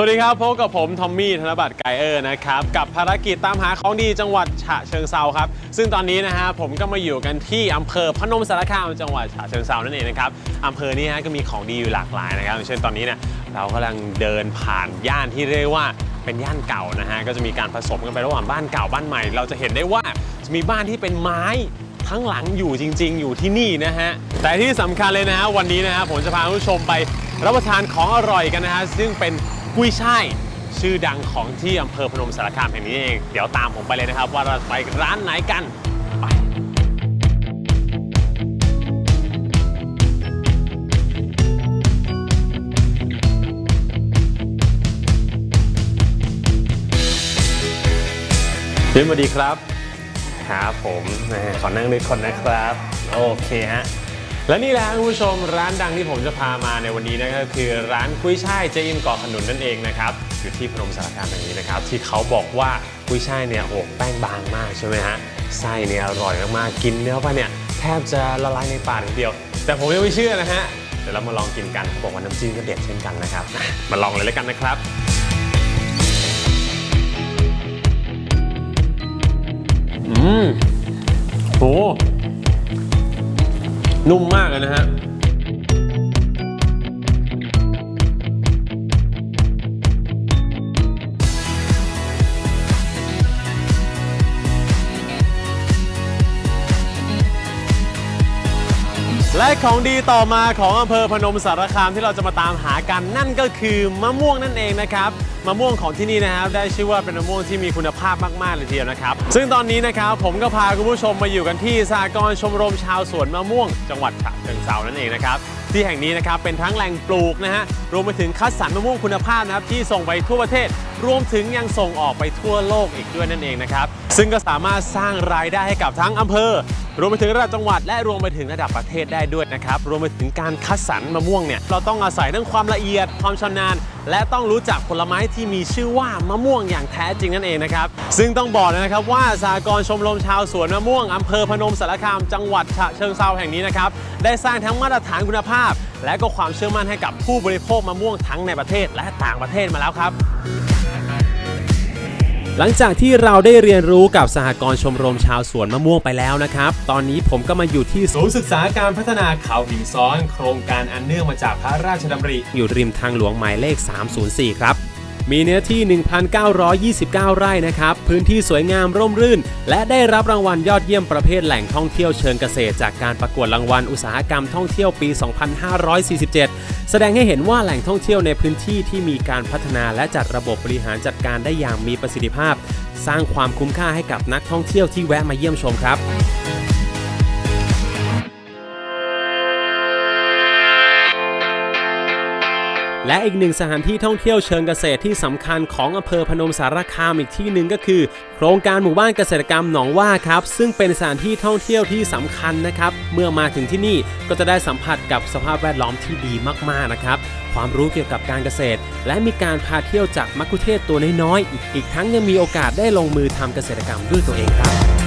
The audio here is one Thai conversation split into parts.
สวัสดีครับพบกับผมทอมมี่ธนบัตรไกเออร์นะครับกับภารกิจตามหาของดีจังหวัดฉะเชิงเซาครับซึ่งตอนนี้นะฮะผมก็มาอยู่กันที่อำเภอพนมสารคามจังหวัดฉะเชิงเซานั่นเองนะครับอำเภอนี้ฮะก็มีของดีอยู่หลากหลายนะครับอย่างเช่นตอนนี้เนี่ยเรากำลังเดินผ่านย่านที่เรียกว่าเป็นย่านเก่านะฮะก็จะมีการผสมกันไประหว่างบ้านเก่าบ้านใหม่ เราจะเห็นได้ว่าจะมีบ้านที่เป็นไม้ทั้งหลังอยู่จริง ๆ อยู่ที่นี่นะฮะแต่ที่สำคัญเลยนะฮะวันนี้นะฮะผมจะพาคุณผู้ชมไปรับประทานของอร่อยกันนะฮะซึ่งเป็น กุ้ยช่ายชื่อดังของที่อำเภอพนมสารคามแห่งนี้เอง เดี๋ยวตามผมไปเลยนะครับ ว่าเราไปร้านไหนกันไปเชิญสวัสดีครับครับผมแหมขอนั่งด้วยคนนะครับ โอเคฮะ และนี่แหละคุณผู้ชมร้านดังที่ผมจะพามาในวันนี้นะครับคือร้านกุ้ยช่ายเจอิมเกาะขนุนนั่นเองนะครับอยู่ที่พนมสารคามแห่งนี้นะครับที่เขาบอกว่ากุ้ยช่ายเนี่ยโอ้แป้งบางมากใช่ไหมฮะไส้เนี่ยอร่อยมากๆกินเนื้อไปเนี่ยแทบจะละลายในปากทีเดียว แต่ผมยังไม่เชื่อนะฮะเดี๋ยวเรามาลองกินกันเขาบอกว่าน้ำจิ้มก็เด็ดเช่นกันนะครับมาลองเลยแล้วกันนะครับอืมโห นุ่มมากเลยนะฮะและของดีต่อมาของอำเภอพนมสารคามที่เราจะมาตามหากันนั่นก็คือมะม่วงนั่นเองนะครับ มะม่วงของที่นี่นะครับได้ชื่อว่าเป็นมะม่วงที่มีคุณภาพมากๆเลยทีเดียวนะครับ ซึ่งตอนนี้นะครับผมก็พาคุณผู้ชมมาอยู่กันที่สากรชมรมชาวสวนมะม่วง จังหวัดฉะเชิงเทรานั่นเองนะครับที่แห่งนี้นะครับเป็นทั้งแหล่งปลูกนะฮะรวมไปถึงคัดสรรมะม่วงคุณภาพนะครับที่ส่งไปทั่วประเทศ รวมถึงยังส่งออกไปทั่วโลกอีกด้วยนั่นเองนะครับ ซึ่งก็สามารถสร้างรายได้ให้กับทั้งอำเภอ รวมไปถึงระดับจังหวัดและรวมไปถึงระดับประเทศได้ด้วยนะครับ รวมไปถึงการคัดสรรมะม่วงเนี่ยเราต้องอาศัยทั้งความละเอียดความชำนาญ และต้องรู้จักผลไม้ที่มีชื่อว่ามะม่วงอย่างแท้จริงนั่นเองนะครับ ซึ่งต้องบอกเลยนะครับว่าสากรชมรมชาวสวนมะม่วงอำเภอพนมสารคามจังหวัดฉะเชิงเทราแห่งนี้นะครับได้สร้างทั้งมาตรฐานคุณภาพ และก็ความเชื่อมั่นให้กับผู้บริโภคมะม่วงทั้งในประเทศและต่างประเทศมาแล้วครับ หลังจากที่เราได้เรียนรู้กับสหกรณ์ชมรมชาวสวนมะม่วงไปแล้วนะครับ ตอนนี้ผมก็มาอยู่ที่ศูนย์ศึกษาการพัฒนาเขาหินซ้อน โครงการอันเนื่องมาจากพระราชดำริ อยู่ริมทางหลวงหมายเลข 304 ครับ มีเนื้อที่ 1,929 ไร่นะครับ พื้นที่สวยงามร่มรื่น และได้รับรางวัลยอดเยี่ยมประเภทแหล่งท่องเที่ยวเชิงเกษตร จากการประกวดรางวัลอุตสาหกรรมท่องเที่ยวปี 2547 แสดงให้เห็นว่าแหล่งท่องเที่ยวในพื้นที่ที่มีการพัฒนาและจัดระบบบริหารจัดการได้อย่างมีประสิทธิภาพ สร้างความคุ้มค่าให้กับนักท่องเที่ยวที่แวะมาเยี่ยมชมครับ และอีกหนึ่งสถานที่ท่องเที่ยวเชิงเกษตรที่สำคัญของอำเภอพนมสารคามอีกที่หนึ่งก็คือ โครงการหมู่บ้านเกษตรกรรมหนองว่าครับ ซึ่งเป็นสถานที่ท่องเที่ยวที่สำคัญนะครับ เมื่อมาถึงที่นี่ก็จะได้สัมผัสกับสภาพแวดล้อมที่ดีมากๆนะครับความรู้เกี่ยวกับการเกษตร และมีการพาเที่ยวจากมักคุเทศตัวน้อยๆอีกทั้งยังมีโอกาสได้ลงมือทำเกษตรกรรมด้วยตัวเองครับ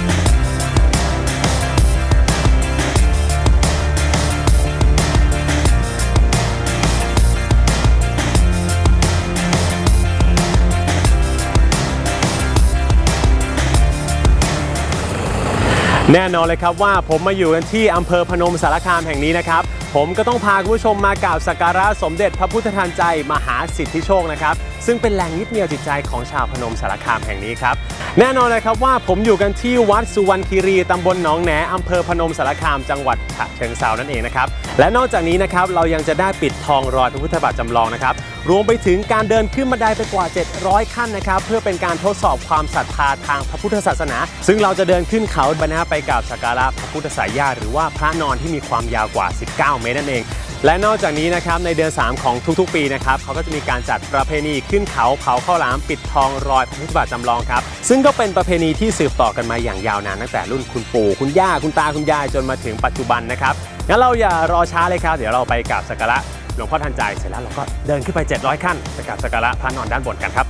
แน่นอนเลยครับว่าผมมาอยู่กันที่อำเภอพนมสารคามแห่งนี้นะครับ ผมก็ต้องพาคุณผู้ชมมากราบสักการะสมเด็จพระพุทธทานใจ มหาสิทธิโชคนะครับ ซึ่งเป็นแหล่งยึดเหนี่ยวจิตใจของชาวพนมสารคามแห่งนี้ครับ แน่นอนเลยครับว่าผมอยู่กันที่วัดสุวรรณคีรีตำบลหนองแหนอำเภอพนมสารคามจังหวัดฉะเชิงเซานั่นเองนะครับ และนอกจากนี้นะครับเรายังจะได้ปิดทองรอยพระพุทธบาทจำลองนะครับรวมไปถึงการเดินขึ้นบันไดไปกว่า 700 ขั้นนะครับ เพื่อเป็นการทดสอบความศรัทธาทางพระพุทธศาสนา ซึ่งเราจะเดินขึ้นเขาบรรณาไปกราบสักการะพระพุทธสายญาหรือว่าพระนอนที่มีความยาวกว่า 19 เมตรนั่นเอง และนอกจากนี้นะครับในเดือน 3 ของทุกๆ ปีนะครับเขาก็จะมีการจัดประเพณีขึ้นเขาเผาข้าวหลามปิดทองรอยพระพุทธบาทจำลองครับซึ่งก็เป็นประเพณีที่สืบต่อกันมาอย่างยาวนานตั้งแต่รุ่นคุณปู่คุณย่าคุณตาคุณยายจนมาถึงปัจจุบันนะครับ งั้นเราอย่ารอช้าเลยครับ เดี๋ยวเราไปกราบสักการะหลวงพ่อทันใจเสร็จแล้วเราก็เดินขึ้นไป 700 ขั้นไปกราบสักการะพระนอนด้านบนกันครับ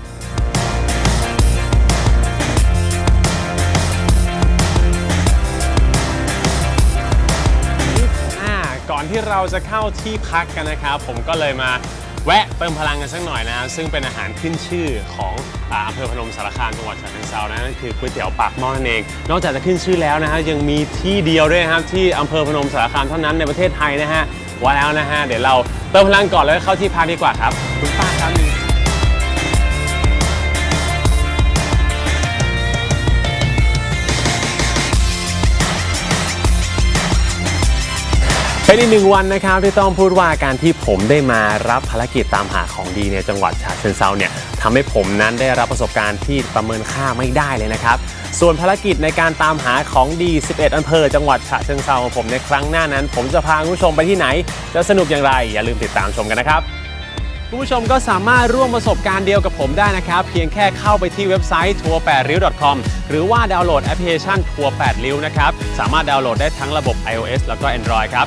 อ่าก่อนที่เราจะเข้าที่พักกันนะครับ ผมก็เลยมา แวะเติมพลังกันสักหน่อยนะซึ่งเป็นอาหารขึ้นชื่อของอำเภอพนมสารคามจังหวัดฉะเชิงเทรานะนั่นคือก๋วยเตี๋ยวปากหม้อนั่นเอง นอกจากจะขึ้นชื่อแล้วนะฮะยังมีที่เดียวด้วยครับที่อำเภอพนมสารคามเท่านั้นในประเทศไทยนะฮะว่าแล้วนะฮะเดี๋ยวเราเติมพลังก่อนแล้วเข้าที่พักดีกว่าครับคุณป้าครับ เป็นอีกหนึ่งวันนะครับที่ต้องพูดว่าการที่ผมได้มารับภารกิจตามหาของดีในจังหวัดฉะเชิงเซาเนี่ยทำให้ผมนั้นได้รับประสบการณ์ที่ประเมินค่าไม่ได้เลยนะครับ ส่วนภารกิจในการตามหาของดี 11 อำเภอ จังหวัดฉะเชิงเซาของผมในครั้งหน้านั้น ผมจะพาคุณผู้ชมไปที่ไหน จะสนุกอย่างไร อย่าลืมติดตามชมกันนะครับคุณผู้ชมก็สามารถร่วมประสบการณ์เดียวกับผมได้นะครับ เพียงแค่เข้าไปที่เว็บไซต์ทัวร์8ริ้ว .com หรือว่าดาวน์โหลดแอปพลิเคชันทัวร์8ริ้วนะครับสามารถดาวน์โหลดได้ทั้งระบบ iOS แล้วก็ Android ครับ